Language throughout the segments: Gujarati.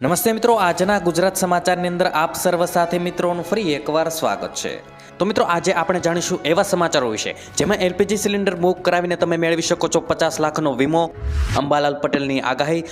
નમસ્તે મિત્રો આજના ગુજરાત સમાચારની અંદર આપ સર્વ સાથે મિત્રોનું ફરી એકવાર સ્વાગત છે. તો મિત્રો, આજે આપણે જાણીશું એવા સમાચારો વિશે, જેમાં એલપીજી સિલિન્ડર બુક કરાવીને તમે મેળવી શકો છો પચાસ લાખનો વીમો, અંબાલાલ પટેલની આગાહી,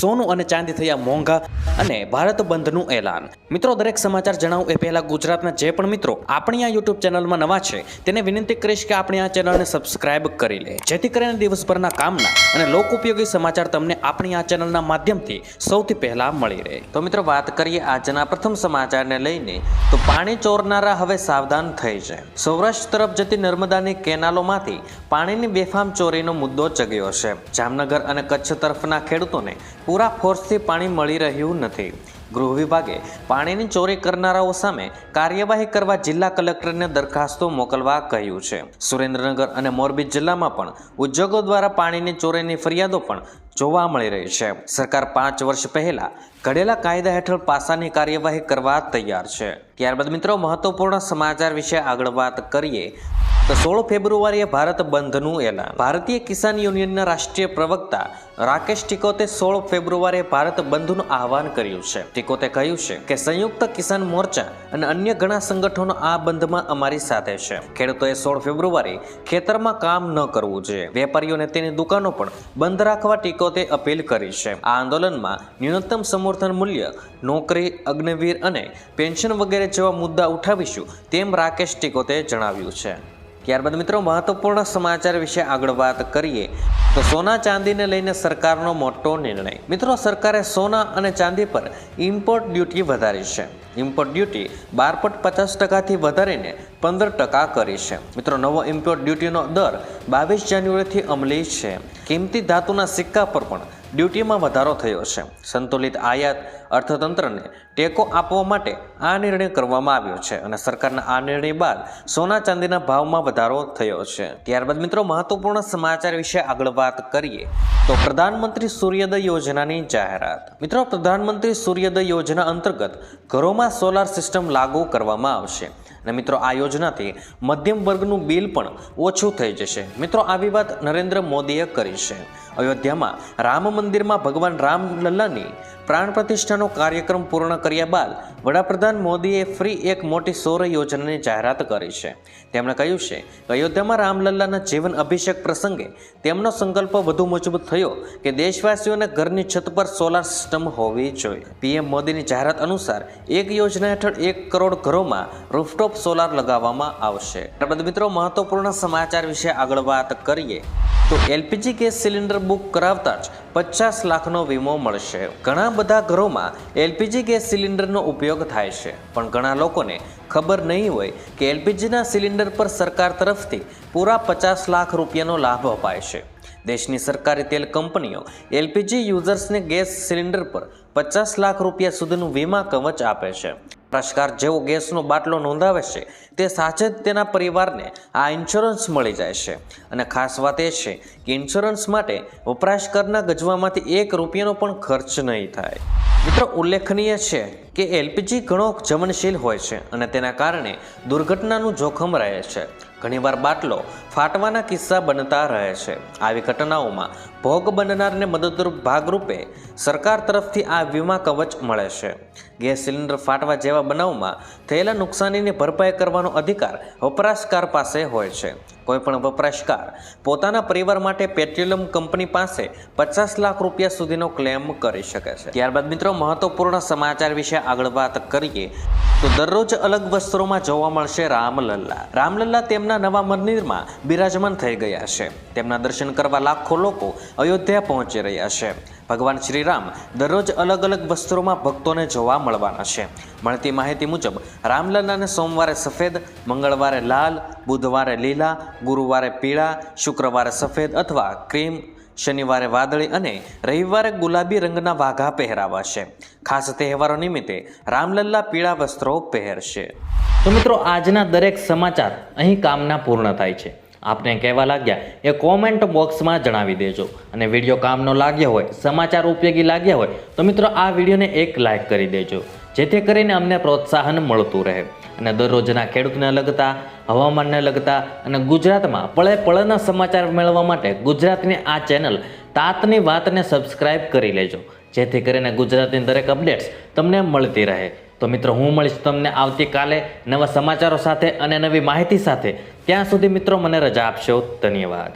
સોનું અને ચાંદી થયા મોંઘા અને ભારત બંધનું એલાન. મિત્રો, દરેક સમાચાર જણાવું એ પહેલાં ગુજરાતના જે પણ મિત્રો આપણી આ યુટ્યુબ ચેનલમાં નવા છે, તેને વિનંતી કરીશ કે આપણી આ ચેનલને સબસ્ક્રાઇબ કરી લે. જેથી કરીને દિવસભરના કામના અને લોક ઉપયોગી સમાચાર તમને આપણી આ ચેનલના માધ્યમથી સૌથી પહેલાં મળી રહે. તો મિત્રો, વાત કરીએ આજના પ્રથમ સમાચારને લઈને, તો પાણી ચોરનારા હવે સાવધાન થઈ છે સૌરાષ્ટ્ર તરફ જતી નર્મદાની કેનાલોમાંથી પાણીની બેફામ ચોરીનો મુદ્દો ચગ્યો છે. જામનગર અને કચ્છ તરફના ખેડૂતોને પૂરા ફોર્સથી પાણી મળી રહ્યું નથી. ગૃહ વિભાગે પાણીની ચોરી કરનારાઓ સામે કાર્યવાહી કરવા જિલ્લા કલેક્ટરને દરખાસ્તો મોકલવા કહ્યું છે. સુરેન્દ્રનગર અને મોરબી જિલ્લામાં પણ ઉદ્યોગો દ્વારા પાણીની ચોરીની ફરિયાદો પણ જોવા મળી રહી છે. સરકાર પાંચ વર્ષ પહેલા ઘડેલા કાયદા હેઠળ પાસાની કાર્યવાહી કરવા તૈયાર છે. ત્યારબાદ મિત્રો મહત્વપૂર્ણ સમાચાર વિશે આગળ વાત કરીએ. સોળ ફેબ્રુઆરીએ ભારત બંધનું એલાન. ભારતીય કિસાન યુનિયનના રાષ્ટ્રીય પ્રવક્તા રાકેશ ટિકોતે સોળ ફેબ્રુઆરીએ ભારત બંધનું આહવાન કર્યું છે. ટિકોતે કહ્યું છે કે સંયુક્ત કિસાન મોરચા અને અન્ય ઘણા સંગઠનો આ બંધમાં અમારી સાથે છે. ખેડૂતોએ સોળ ફેબ્રુઆરી ખેતરમાં કામ ન કરવું જોઈએ. વેપારીઓને તેની દુકાનો પણ બંધ રાખવા ટિકોતે અપીલ કરી છે. આ આંદોલનમાં ન્યૂનતમ સમર્થન મૂલ્ય, નોકરી, અગ્નિવીર અને પેન્શન વગેરે જેવા મુદ્દા ઉઠાવીશું તેમ રાકેશ ટિકોતે જણાવ્યું છે. ત્યારબાદ મિત્રો, મહત્વપૂર્ણ સમાચાર વિશે આગળ વાત કરીએ તો સોના ચાંદીને લઈને સરકારનો મોટો નિર્ણય. મિત્રો, સરકારે સોના અને ચાંદી પર ઇમ્પોર્ટ ડ્યુટી વધારી છે. ઇમ્પોર્ટ ડ્યુટી બાર પોઈન્ટ પચાસ ટકાથી વધારીને પંદર ટકા કરી છે. મિત્રો, નવો ઇમ્પોર્ટ ડ્યુટીનો દર બાવીસ જાન્યુઆરીથી અમલી છે. કિંમતી ધાતુના સિક્કા પર પણ ડ્યુટીમાં વધારો થયો છે. સંતુલિત આયાત અર્થતંત્રને ટેકો આપવા માટે આ નિર્ણય કરવામાં આવ્યો છે અને સરકારના આ નિર્ણય બાદ સોના ચાંદીના ભાવમાં વધારો થયો છે. ત્યારબાદ મિત્રો, મહત્વપૂર્ણ સમાચાર વિશે આગળ વાત કરીએ તો પ્રધાનમંત્રી સૂર્યોદય યોજનાની જાહેરાત. મિત્રો, પ્રધાનમંત્રી સૂર્યોદય યોજના અંતર્ગત ઘરોમાં સોલાર સિસ્ટમ લાગુ કરવામાં આવશે. અને મિત્રો, આ યોજનાથી મધ્યમ વર્ગનું બિલ પણ ઓછું થઈ જશે. મિત્રો, આવી વાત નરેન્દ્ર મોદીએ કરી છે. અયોધ્યામાં રામ મંદિરમાં ભગવાન રામ લલ્લાની પ્રાણ પ્રતિષ્ઠાનો કાર્યક્રમ પૂર્ણ કર્યા બાદ વડાપ્રધાન મોદીએ ફ્રી એક મોટી સૌર યોજનાની જાહેરાત કરી છે. તેમણે કહ્યું છે કે અયોધ્યામાં રામલલ્લાના જીવન અભિષેક પ્રસંગે તેમનો સંકલ્પ વધુ મજબૂત થયો કે દેશવાસીઓને ઘરની છત પર સોલાર સિસ્ટમ હોવી જોઈએ. પીએમ મોદીની જાહેરાત અનુસાર એક યોજના હેઠળ એક કરોડ ઘરોમાં રૂફટોપ સોલાર લગાવવામાં આવશે. ત્યારબાદ મિત્રો, મહત્વપૂર્ણ સમાચાર વિશે આગળ વાત કરીએ. તો એલપીજી ગેસ સિલિન્ડર બુક કરાવતા જ પચાસ લાખનો વીમો મળશે. ઘણા બધા ઘરોમાં એલપીજી ગેસ સિલિન્ડરનો ઉપયોગ થાય છે. પણ ઘણા લોકોને ખબર નહીં હોય કે એલપીજીના સિલિન્ડર પર સરકાર તરફથી પૂરા પચાસ લાખ રૂપિયાનો લાભ અપાય છે. દેશની સરકારી તેલ કંપનીઓ એલપીજી યુઝર્સને ગેસ સિલિન્ડર પર પચાસ લાખ રૂપિયા સુધીનું વીમા કવચ આપે છે. પ્રશ્કાર જેવો ગેસનો બાટલો નોંધાવે છે, તે સાચે જ તેના પરિવારને આ ઇન્સ્યોરન્સ મળી જાય છે. અને ખાસ વાત એ છે કે ઇન્સ્યોરન્સ માટે વપરાશકારના ગજવામાંથી એક રૂપિયાનો પણ ખર્ચ નહીં થાય. મિત્રો, ઉલ્લેખનીય છે કે એલપીજી ઘણો જમનશીલ હોય છે અને તેના કારણે દુર્ઘટનાનું જોખમ રહે છે. ઘણીવાર બાટલો ફાટવાના કિસ્સા બનતા રહે છે. આવી ઘટનાઓમાં ભોગ બનનારને મદદરૂપ ભાગરૂપે સરકાર તરફથી આ વીમા કવચ મળે છે. ગેસ સિલિન્ડર ફાટવા જેવા બનાવમાં થયેલા નુકસાનીની ભરપાઈ કરવાનો અધિકાર વપરાશકાર પાસે હોય છે. કોઈપણ વપરાશકાર પોતાના પરિવાર માટે પેટ્રોલિયમ કંપની પાસે પચાસ લાખ રૂપિયા સુધીનો ક્લેમ કરી શકે છે. ત્યારબાદ મિત્રો, મહત્વપૂર્ણ સમાચાર વિશે આગળ વાત કરીએ. તો દરરોજ અલગ વસ્ત્રોમાં જોવા મળશે રામલલ્લા. રામલલ્લા તેમના નવા મંદિરમાં બિરાજમાન થઈ ગયા છે. તેમના દર્શન કરવા લાખો લોકો અયોધ્યા પહોંચી રહ્યા છે. ભગવાન શ્રીરામ દરરોજ અલગ અલગ વસ્ત્રોમાં ભક્તોને જોવા મળવાના છે. મળતી માહિતી મુજબ, રામલલ્લાને સોમવારે સફેદ, મંગળવારે લાલ, બુધવારે લીલા, ગુરુવારે પીળા, શુક્રવારે સફેદ અથવા ક્રીમ શનિવારે વાદળી અને રવિવારે ગુલાબી રંગના વાઘા પહેરાવાશે. ખાસ તહેવારો નિમિત્તે રામલલ્લા પીળા વસ્ત્રો પહેરશે. તો મિત્રો, આજના દરેક સમાચાર અહીં કામના પૂર્ણ થાય છે. આપને કહેવા લાગ્યા એ કોમેન્ટ બોક્સમાં જણાવી દેજો. અને વીડિયો કામનો લાગ્યો હોય, સમાચાર ઉપયોગી લાગ્યા હોય, તો મિત્રો, આ વિડીયોને એક લાઇક કરી દેજો. જેથી કરીને અમને પ્રોત્સાહન મળતું રહે. અને દરરોજના ખેડૂતને લગતા, હવામાનને લગતા અને ગુજરાતમાં પળે પળના સમાચાર મેળવવા માટે ગુજરાતની આ ચેનલ તાતની વાતને સબસ્ક્રાઇબ કરી લેજો. જેથી કરીને ગુજરાતની દરેક અપડેટ્સ તમને મળતી રહે. તો મિત્રો, હું મળીશ તમને આવતીકાલે નવા સમાચારો સાથે અને નવી માહિતી સાથે. ત્યાં સુધી મિત્રો, મને રજા આપશો. ધન્યવાદ.